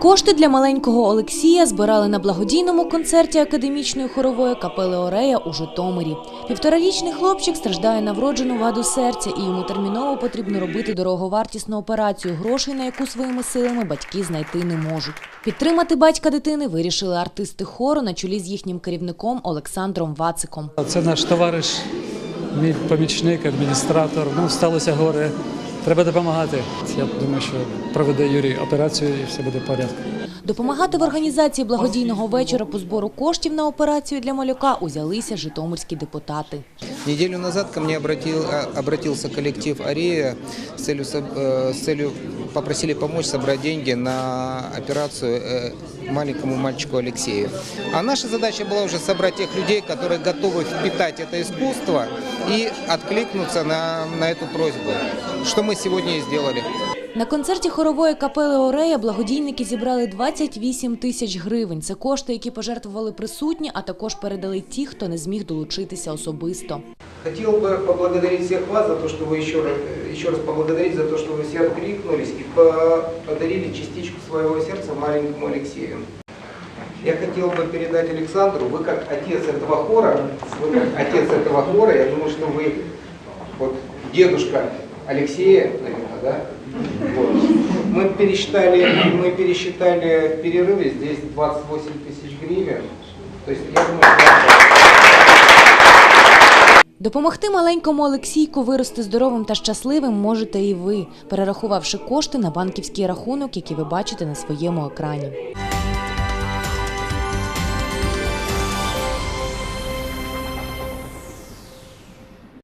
Кошти для маленького Олексія збирали на благодійному концерті академічної хорової капели Орея у Житомирі. Півторарічний хлопчик страждає на вроджену ваду серця, і йому терміново потрібно робити дороговартісну операцію, грошей на яку своїми силами батьки знайти не можуть. Підтримати батька дитини вирішили артисти хору на чолі з їхнім керівником Олександром Вациком. Це наш товариш, мій помічник, адміністратор. Ну, сталося горе. Треба допомагати. Я думаю, що проведе Юрій операцію і все буде в порядку. Допомагати в організації благодійного вечора по збору коштів на операцію для малюка узялися житомирські депутати. Неділю назад ко мені обратився колектив обратился з целью, соб- э, с целью попросили помочь собрать деньги на операцию э, маленькому мальчику Алексею. А наша задача была уже собрать тех людей, которые готовы впитать это искусство и откликнуться на, на эту просьбу, что мы сегодня и сделали. На концерті хорової капели Орея благодійники зібрали 28 тисяч гривень. Це кошти, які пожертвували присутні, а також передали ті, хто не зміг долучитися особисто. Хотел бы поблагодарить всех вас за то, что вы еще раз, еще раз поблагодарить за то, что вы все откликнулись и по- подарили частичку своего сердца маленькому Алексею. Я хотел бы передать Александру, вы как отец этого хора, вы как отец этого хора, я думаю, что вы вот дедушка Алексея, наверное, да? Вот. Мы пересчитали, мы пересчитали в перерыве здесь 28 тысяч гривен. То есть я думаю, что Допомогти маленькому Олексійку вирости здоровим та щасливим можете і ви, перерахувавши кошти на банківський рахунок, який ви бачите на своєму екрані.